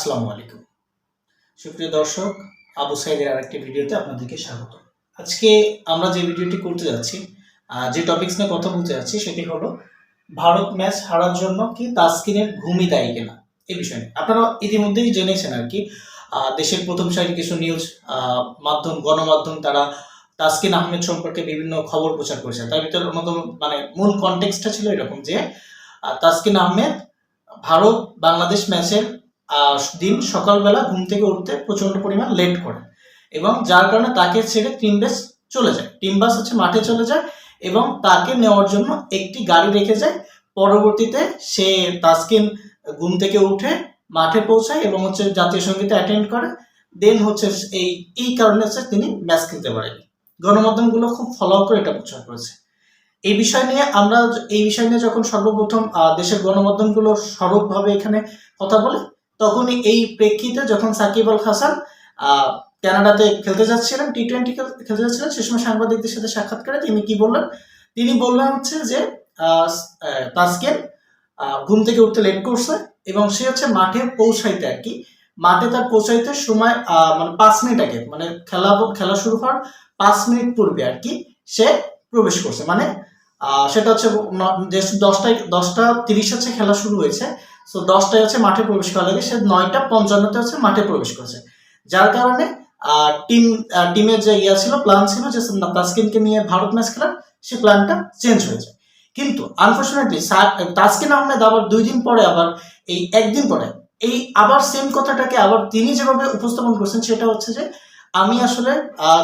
আসসালামু আলাইকুম। সুপ্রিয় দর্শক, আবু সাইদের আরেকটি ভিডিওতে আপনাদেরকে স্বাগত। আজকে আমরা যে ভিডিওটি করতে যাচ্ছি যে টপিকস নিয়ে কথা বলতে যাচ্ছি, সেটি হলো ভারত ম্যাচ হারার জন্য কি তাসকিনের ভূমি দায়ী কিনা? এই বিষয়ে আপনারা ইতিমধ্যেই জেনেছেন আর কি দেশের প্রথম সারির কিছু নিউজ মাধ্যম, গণমাধ্যম, তারা তাসকিন আহমেদ সম্পর্কে বিভিন্ন খবর প্রচার করেছে। তার ভিতরে অন্যতম মানে মূল কনটেক্সটটা ছিল এরকম যে তাসকিন আহমেদ ভারত বাংলাদেশ ম্যাচের দিন সকালবেলা ঘুম থেকে উঠতে প্রচণ্ড পরিমাণ লেট করে। এবং যার কারণে তাকে ছেড়ে টিম বেস চলে যায়। টিম বাস হচ্ছে মাঠে চলে যায় এবং তাকে নেওয়ার জন্য একটি গাড়ি রেখে যায়। পরবর্তীতে সে তাসকিন ঘুম থেকে উঠে মাঠে পৌঁছায় এবং হচ্ছে জাতীয় সঙ্গীতে অ্যাটেন্ড করে। দেন হচ্ছে এই এই কারণে হচ্ছে তিনি ম্যাচ খেলতে পারেনি। গণমাধ্যমগুলো খুব ফলো করে এটা প্রচার করেছে। এই বিষয় নিয়ে আমরা এই বিষয় নিয়ে যখন সর্বপ্রথম দেশের গণমাধ্যমগুলো সরবভাবে এখানে কথা বলে তখনই এই প্রেক্ষিতে যখন সাকিব আল হাসান কানাডাতে খেলতে যাচ্ছিলেন টি টোয়েন্টি খেলতে যাচ্ছিলেন সে সময় সাংবাদিকদের সাথে সাক্ষাৎকারে তিনি কি বললেন? তিনি বললেন হচ্ছে যে তাসকিন ঘুম থেকে উঠতে লেট করছে এবং সে হচ্ছে মাঠে পৌঁছাইতে আর কি। মাঠে তার পৌঁছাইতে সময় মানে পাঁচ মিনিট আগে মানে খেলা খেলা শুরু হওয়ার পাঁচ মিনিট পূর্বে আর কি সে প্রবেশ করছে। মানে সেটা হচ্ছে দশটায়, দশটা তিরিশ হচ্ছে খেলা শুরু হয়েছে। সো দশটায় হচ্ছে মাঠে প্রবেশ করা লাগে। সে নয়টা পঞ্চান্নতে হচ্ছে মাঠে প্রবেশ করেছে। যার কারণে টিম টিমের যে ইয়া ছিল প্ল্যান ছিল যে তাসকিনকে নিয়ে ভারত ম্যাচ খেলার, সে প্ল্যানটা চেঞ্জ হয়ে যায় কিন্তু আনফর্চুনেটলি তাসকিন আহমেদ আবার দুই দিন পরে আবার, এই একদিন পরে, এই আবার সেম কথাটাকে আবার তিনি যেভাবে উপস্থাপন করছেন, সেটা হচ্ছে যে আমি আসলে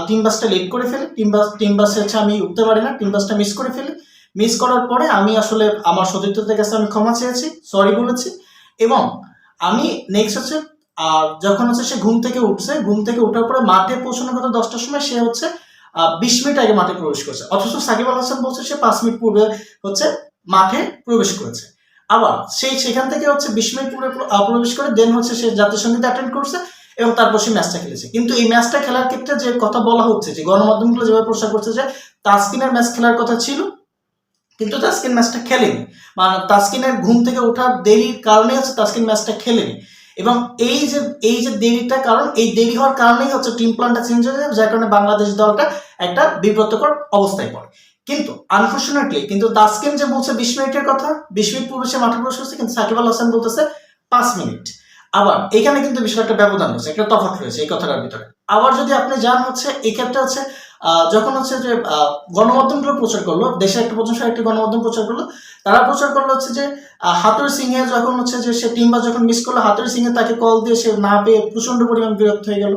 টিম বাসটা লেট করে ফেলি। টিম বাস টিম বাসে হচ্ছে আমি উঠতে পারি না টিম বাসটা মিস করে ফেলি। মিস করার পরে আমি আসলে আমার সতীর্থদের কাছে আমি ক্ষমা চেয়েছি সরি বলেছি। এবং আমি নেক্সট হচ্ছে আর যখন হচ্ছে সে ঘুম থেকে উঠছে, ঘুম থেকে ওঠার পরে মাঠে পৌঁছানোর কথা দশটার সময় সে হচ্ছে বিশ মিনিট আগে মাঠে প্রবেশ করেছে। অথচ সাকিব আল হাসান বলছে সে পাঁচ মিনিট পূর্বে হচ্ছে মাঠে প্রবেশ করেছে। আবার সেই সেখান থেকে হচ্ছে বিশ মিনিট পূর্বে প্রবেশ করে দেন হচ্ছে সে জাতীয় সঙ্গীতে অ্যাটেন্ড করছে। এবং তারপর সে ম্যাচটা খেলেছে। কিন্তু এই ম্যাচটা খেলার ক্ষেত্রে যে কথা বলা হচ্ছে, যে গণমাধ্যমগুলো যেভাবে প্রচার করছে যে তাসকিনের ম্যাচ খেলার কথা ছিল, কিন্তু তাসকিন ম্যাচটা খেলেনি। মানে তাসকিনের ঘুম থেকে ওঠার দেরির কারণে হচ্ছে তাসকিন ম্যাচটা খেলেনি। এবং এই যে এই যে দেরিটা কারণ, এই দেরি হওয়ার কারণেই হচ্ছে টিম প্ল্যানটা চেঞ্জ হয়ে যায়, যার কারণে বাংলাদেশ দলটা একটা বিব্রতকর অবস্থায় পড়ে। কিন্তু আনফর্চুনেটলি কিন্তু তাসকিন যে বলছে বিশ মিনিটের কথা, বিশ মিনিট পূর্বে সে মাঠে প্রবেশ করছে, কিন্তু সাকিব আল হাসান বলতেছে পাঁচ মিনিট। আবার, এখানে কিন্তু বিষয় একটা ব্যবধান রয়েছে, একটা তফাৎ রয়েছে এই কথাটার ভিতরে। আবার যদি আপনি যান হচ্ছে এক্ষেত্রে হচ্ছে যখন হচ্ছে যে গণমাধ্যমগুলো প্রচার করল, দেশে একটা প্রচার একটি গণমাধ্যম প্রচার করল, তারা প্রচার করল হচ্ছে যে হাতুড়ি সিংহে যখন হচ্ছে যে, সে টিমবার যখন মিস করল হাতুড়ি সিংহে তাকে কল দিয়ে সে না পেয়ে প্রচণ্ড পরিমাণ বিরক্ত হয়ে গেল।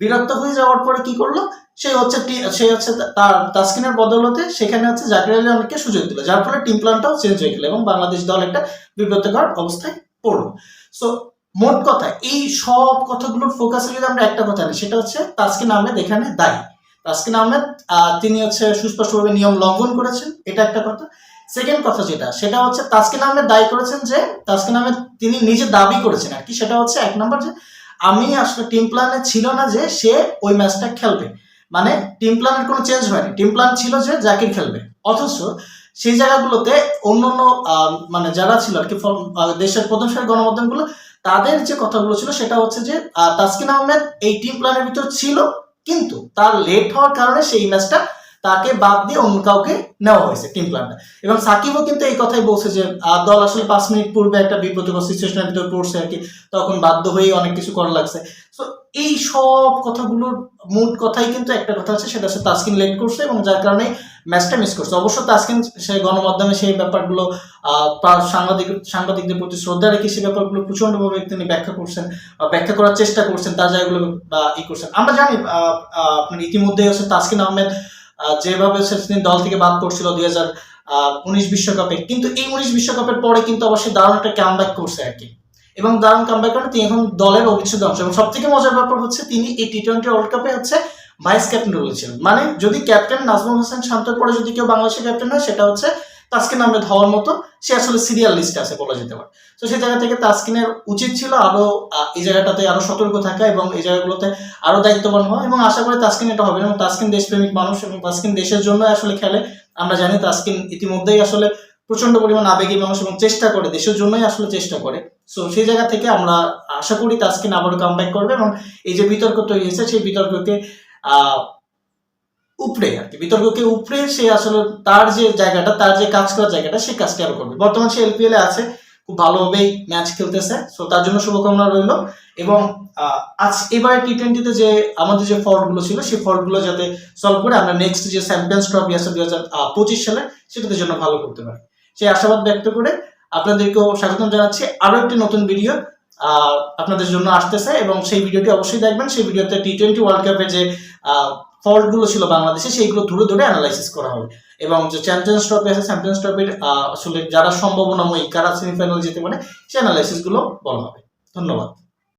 বিরক্ত হয়ে যাওয়ার পরে কি করল? সে হচ্ছে সে হচ্ছে তার তাস্কিনের বদলতে সেখানে হচ্ছে জাকির আলী অনেককে সুযোগ দিল, যার ফলে টিম প্ল্যানটাও চেঞ্জ হয়ে গেল এবং বাংলাদেশ দল একটা বিব্রতকর অবস্থায় পড়ল। সো মোট কথা, এই সব কথাগুলোর ফোকাসে যদি আমরা একটা কথা নিই সেটা হচ্ছে তাসকিন আহমেদ এখানে দায়ী। তাসকিন আহমেদ তিনি হচ্ছে সুস্পষ্টভাবে নিয়ম লঙ্ঘন করেছেন, এটা একটা কথা। সেকেন্ড কথা যেটা, সেটা হচ্ছে তাসকিন আহমেদ দায়ী করেছেন যে, তাসকিন আহমেদ তিনি নিজে দাবি করেছেন আর কি, সেটা হচ্ছে এক নম্বর যে, আমি আসলে টিম প্ল্যানে ছিল না যে সে ওই ম্যাচটা খেলবে। মানে টিম প্ল্যানের কোনো চেঞ্জ হয়নি। টিম প্ল্যান ছিল যে জাকির খেলবে। অথচ সেই জায়গাগুলোতে অন্য অন্য মানে যারা ছিল আর কি দেশের সারির গণমাধ্যমগুলো তাদের যে কথাগুলো ছিল সেটা হচ্ছে যে তাসকিন আহমেদ এই টিম প্ল্যানের ভিতর ছিল, কিন্তু তার লেট হওয়ার কারণে সেই ম্যাচটা তাকে বাদ দিয়ে অন্য কাউকে নেওয়া হয়েছে টিম প্ল্যানটা এবং সাকিবও কিন্তু এই কথাই বলছে যে দল আসলে পাঁচ মিনিট পূর্বে একটা বিব্রতকর সিচুয়েশনের ভিতরে পড়ছে আর কি। তখন বাধ্য হয়েই অনেক কিছু করা লাগছে। তো এই সব কথাগুলোর মূল কথাই কিন্তু একটা কথা আছে সেটা হচ্ছে তাসকিন লেট করছে এবং যার কারণে ম্যাচটা মিস করছে। অবশ্য তাসকিন সেই গণমাধ্যমে সেই ব্যাপারগুলো সাংবাদিক সাংবাদিকদের প্রতি শ্রদ্ধা রেখে সেই ব্যাপারগুলো প্রচণ্ডভাবে তিনি ব্যাখ্যা করছেন ব্যাখ্যা করার চেষ্টা করছেন তার জায়গাগুলো বা ই করছেন। আমরা জানি আপনার ইতিমধ্যে হচ্ছে তাসকিন আহমেদ আহ, যেভাবে দল থেকে বাদ পড়ছিল দুই হাজার উনিশ বিশ্বকাপে, কিন্তু এই উনিশ বিশ্বকাপের পরে কিন্তু অবশ্যই দারুণ একটা কামব্যাক করছে আর কি। এবং দারুণ কামব্যাক করে তিনি এখন দলের অবিচ্ছেদ্য অংশ। এবং সব থেকে মজার ব্যাপার হচ্ছে তিনি এই টি টোয়েন্টি ওয়ার্ল্ড কাপে হচ্ছে ভাইস ক্যাপ্টেন রয়েছেন মানে যদি ক্যাপ্টেন নাজমুল হোসেন শান্তর পরে যদি কেউ বাংলাদেশের ক্যাপ্টেন হয়, সেটা হচ্ছে তাসকিন আহমেদ হওয়ার মতো সে আসলে সিরিয়াল লিস্টে আছে বলা যেতে পারে। তো সেই জায়গা থেকে তাসকিনের উচিত ছিল আরও এই জায়গাটাতে আরও সতর্ক থাকা এবং এই জায়গাগুলোতে আরও দায়িত্ববান হওয়া এবং আশা করি তাসকিন এটা হবে এবং তাসকিন দেশপ্রেমিক মানুষ এবং তাসকিন দেশের জন্য আসলে খেলে। আমরা জানি তাসকিন ইতিমধ্যেই আসলে প্রচণ্ড পরিমাণ আবেগী মানুষ এবং চেষ্টা করে, দেশের জন্যই আসলে চেষ্টা করে। সো সেই জায়গা থেকে আমরা আশা করি তাসকিন আবারও কাম করবে এবং এই যে বিতর্ক তৈরি হয়েছে, সেই বিতর্ককে উপরে আর কি। বিতর্ককে উপরে সে আসলে তার যে জায়গাটা, তার যে কাজ করার জায়গাটা সেই কাজটি আরও করবে? বর্তমান সে এলপিএল এ আছে, খুব ভালোভাবেই ম্যাচ খেলতেছে। সো তার জন্য শুভকামনা রইল। এবং আজ এবারে টি টোয়েন্টিতে যে আমাদের যে ফল্টগুলো ছিল সেই ফল্টগুলো যাতে সলভ করে আমরা নেক্সট যে চ্যাম্পিয়ন্স ট্রফি আছে দুই হাজার পঁচিশ সালে, সেটাতে জন্য ভালো করতে পারি। সেই আশাবাদ ব্যক্ত করে আপনাদেরকেও স্বাগতম জানাচ্ছি। আরও একটি নতুন ভিডিও আপনাদের জন্য আসতেছে। এবং সেই ভিডিওটি অবশ্যই দেখবেন। সেই ভিডিওতে টি টোয়েন্টি ওয়ার্ল্ড কাপের যে ফল্টগুলো ছিল বাংলাদেশে, সেইগুলো ধরে ধরে অ্যানালাইসিস করা হবে। এবং যে চ্যাম্পিয়ন্স ট্রফি আছে চ্যাম্পিয়ন্স ট্রফির আসলে যারা সম্ভাবনাময়ী, কারা সেমিফাইনাল যেতে পারে, সেই অ্যানালাইসিসগুলো বলা হবে। ধন্যবাদ।